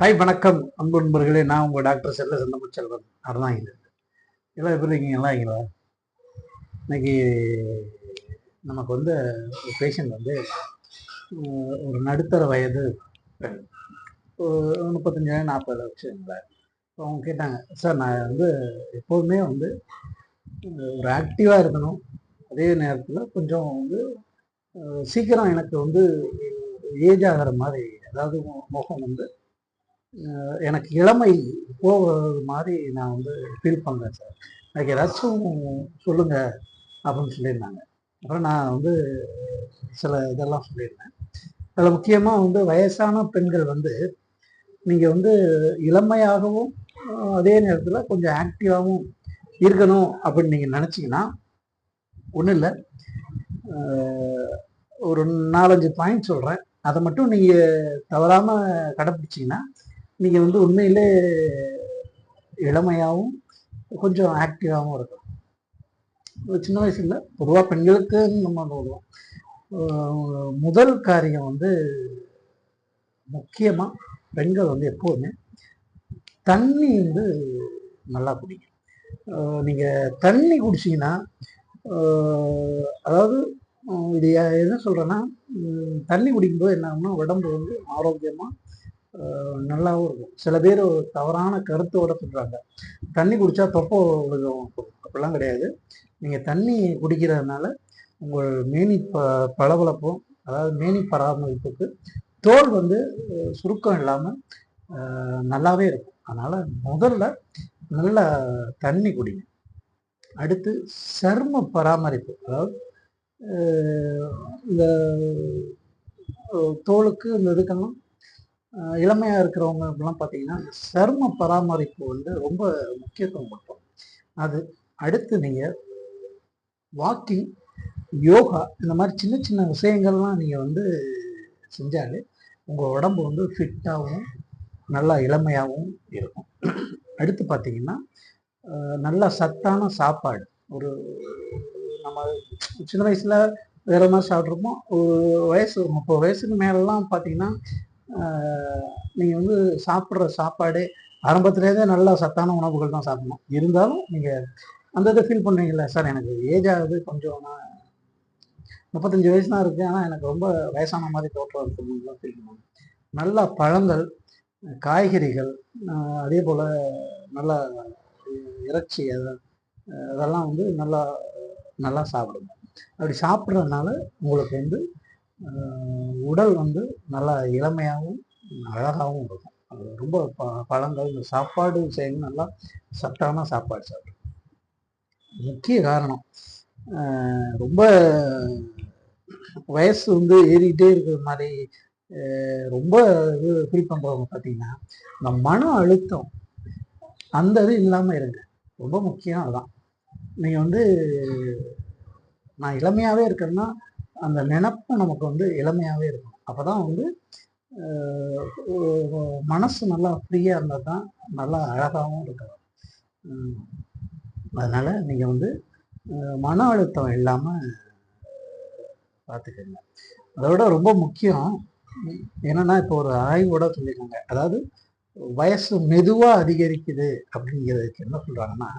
Hi வணக்கம். அன்பு நண்பர்களே நான் உங்கள் டாக்டர் செல்ல செல்லமுச்செல்வன் அருணாங்கில எல்லாம் எப்படி இருக்கீங்க? நல்லா இருக்கீங்களா? இன்னைக்கு நமக்கு வந்து ஒரு பேஷண்ட் வந்து ஒரு நடுத்தர வயது பெண். முப்பத்தஞ்சாயிரம் நாற்பது வச்சுங்களேன் இப்போ அவங்க கேட்டாங்க சார் நான் வந்து எப்போதுமே வந்து ஒரு ஆக்டிவாக இருக்கணும். அதே நேரத்தில் கொஞ்சம் வந்து சீக்கிரம் எனக்கு வந்து ஏஜ் ஆகிற மாதிரி அதாவது முகம் வந்து எனக்கு இளமை போகிறது மாதிரி நான் வந்து ஃபீல் பண்ணுறேன் சார் எனக்கு ஏதாச்சும் சொல்லுங்க அப்படின்னு சொல்லியிருந்தாங்க. அப்புறம் நான் வந்து சில இதெல்லாம் சொல்லியிருந்தேன். அதில் முக்கியமாக வந்து வயசான பெண்கள் வந்து நீங்கள் வந்து இளமையாகவும் அதே நேரத்தில் கொஞ்சம் ஆக்டிவாகவும் இருக்கணும் அப்படின்னு நீங்கள் நினச்சிங்கன்னா ஒன்றும் இல்லை. ஒரு நாலஞ்சு பாயிண்ட் சொல்கிறேன் அதை மட்டும் நீங்கள் தவறாமல் கடைப்பிடிச்சிங்கன்னா நீங்கள் வந்து உண்மையிலே இளமையாகவும் கொஞ்சம் ஆக்டிவாகவும் இருக்கும் சின்ன வயசுல பொதுவாக பெண்களுக்கு நம்ம சொல்லுவோம் முதல் காரியம் வந்து முக்கியமாக பெண்கள் வந்து எப்போதுமே தண்ணி வந்து நல்லா குடிக்கும் நீங்கள் தண்ணி குடிச்சிங்கன்னா அதாவது இது என்ன சொல்கிறேன்னா தண்ணி குடிக்கும்போது என்ன ஆகும்னா உடம்பு வந்து ஆரோக்கியமாக நல்லாவும் இருக்கும். சில பேர் ஒரு தவறான கருத்தோட சொல்றாங்க. தண்ணி குடிச்சா தொப்பை விழுகும். அப்படிலாம் கிடையாது. நீங்கள் தண்ணி குடிக்கிறதுனால உங்கள் மேனி ப பளபளப்பும் அதாவது மேனி பராமரிப்புக்கு தோல் வந்து சுருக்கம் இல்லாமல் நல்லாவே இருக்கும். அதனால் முதல்ல நல்ல தண்ணி குடிங்க. அடுத்து சர்ம பராமரிப்பு. அதாவது இந்த தோலுக்கு இந்த இதுக்கெல்லாம் இளமையாக இருக்கிறவங்க அப்படிலாம் பார்த்தீங்கன்னா சர்ம பராமரிப்பு வந்து ரொம்ப முக்கியத்துவம் கொடுப்போம் அது அடுத்து நீங்கள் வாக்கிங் யோகா இந்த மாதிரி சின்ன சின்ன விஷயங்கள்லாம் நீங்கள் வந்து செஞ்சாலே உங்கள் உடம்பு வந்து ஃபிட்டாகவும் நல்லா இளமையாகவும் இருக்கும். அடுத்து பார்த்தீங்கன்னா நல்லா சத்தான சாப்பாடு. ஒரு நம்ம சின்ன வயசில் வேற மாதிரி சாப்பிட்ருப்போம் ஒரு வயசு முப்பது வயசுக்கு மேலெலாம் பார்த்தீங்கன்னா நீங்கள் வந்து சாப்பிட்ற சாப்பாடே ஆரம்பத்துலேருந்தே நல்ல சத்தான உணவுகள் தான் சாப்பிடணும். இருந்தாலும் நீங்கள் அந்த இதை ஃபீல் பண்ணுவீங்கல்ல? சார் எனக்கு ஏஜ் ஆகுது கொஞ்சம் நான் முப்பத்தஞ்சு வயசு தான் இருக்குது ஆனால் எனக்கு ரொம்ப வயசான மாதிரி தோற்றம் இருக்குன்னு ஃபீல் பண்ணுவாங்க நல்ல பழங்கள் காய்கறிகள் அதே போல் நல்ல இறைச்சி அதெல்லாம் வந்து நல்லா நல்லா சாப்பிடுங்க அப்படி சாப்பிட்றதுனால உங்களுக்கு வந்து உடல் வந்து நல்லா இளமையாகவும் அழகாகவும் இருக்கும். அது ரொம்ப ப பழங்கள் இந்த சாப்பாடு செய்யணும் நல்லா சத்தான சாப்பாடு சாப்பிடும் முக்கிய காரணம் ரொம்ப வயசு வந்து ஏறிக்கிட்டே இருக்கிற மாதிரி ரொம்ப இது ஃபீல் பண்ணுறவங்க பார்த்தீங்கன்னா இந்த மன அழுத்தம் அந்த இது இல்லாமல் இருங்க. ரொம்ப முக்கியம் அதுதான். நீங்கள் வந்து நான் இளமையாகவே இருக்கிறேன்னா அந்த நினப்பு நமக்கு வந்து இளமையாகவே இருக்கும். அப்போ தான் வந்து மனசு நல்லா ஃப்ரீயாக இருந்தால் தான் நல்லா அழகாகவும் இருக்கும் அதனால் நீங்கள் வந்து மன அழுத்தம் இல்லாமல் பார்த்துக்கோங்க அதோட ரொம்ப முக்கியம் என்னென்னா இப்போ ஒரு ஆய்வோட சொல்லியிருக்காங்க அதாவது வயசு மெதுவாக அதிகரிக்குது அப்படிங்கிறதுக்கு என்ன சொல்கிறாங்கன்னா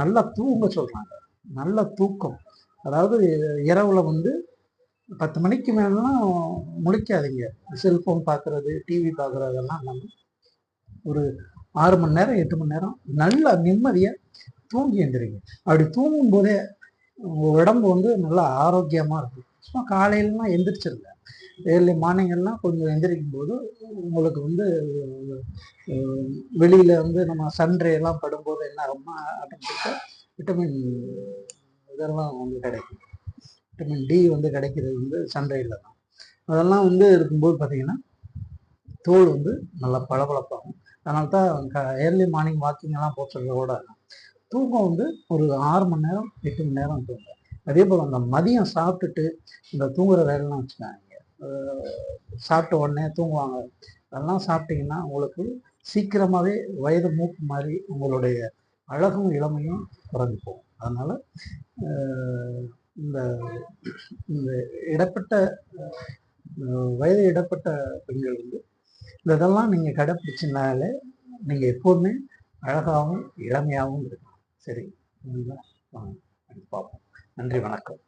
நல்லா தூங்க சொல்கிறாங்க நல்ல தூக்கம். அதாவது இரவில் வந்து பத்து மணிக்கு மேலாம் முழிக்காதீங்க. செல்போன் பார்க்கறது டிவி பார்க்கறதெல்லாம் நம்ம ஒரு ஆறு மணி நேரம் எட்டு மணி நேரம் நல்லா நிம்மதியா தூங்கி எழுந்திரிங்க அப்படி தூங்கும் போதே உங்க உடம்பு வந்து நல்லா ஆரோக்கியமா இருக்கும். சும்மா காலையிலலாம் எந்திரிச்சிருங்க. ஏர்லி மார்னிங் எல்லாம் கொஞ்சம் எந்திரிக்கும் போது உங்களுக்கு வந்து வெளியில் வெளியில வந்து நம்ம சன்ரே எல்லாம் படும்போது என்ன ஆகும்னா ஆட்டோமேட்டிக்காக விட்டமின் இதெல்லாம் வந்து கிடைக்கும். விட்டமின் டி வந்து கிடைக்கிறது வந்து சன்ரையில் தான். அதெல்லாம் வந்து இருக்கும்போது பார்த்தீங்கன்னா தோல் வந்து நல்லா பளபளப்பாகும். அதனால தான் க ஏர்லி மார்னிங் வாக்கிங் எல்லாம் போக சொல்றதோட தூக்கம் வந்து ஒரு ஆறு மணி நேரம் எட்டு மணி நேரம் தூங்கும். அதே போல் அந்த மதியம் சாப்பிட்டுட்டு இந்த தூங்குற வேலைலாம் வச்சுக்காங்க சாப்பிட்ட உடனே தூங்குவாங்க. அதெல்லாம் சாப்பிட்டீங்கன்னா உங்களுக்கு சீக்கிரமாகவே வயது மூப்பு மாதிரி உங்களுடைய அழகும் இளமையும் குறைஞ்சி போகும். அதனால் இந்த இந்த இடப்பட்ட வயது இடப்பட்ட பெண்கள் வந்து இந்த இதெல்லாம் நீங்கள் கடைப்பிடிச்சினாலே நீங்கள் எப்போதுமே அழகாகவும் இளமையாகவும் இருக்கும் சரி வாங்க பார்ப்போம். நன்றி வணக்கம்.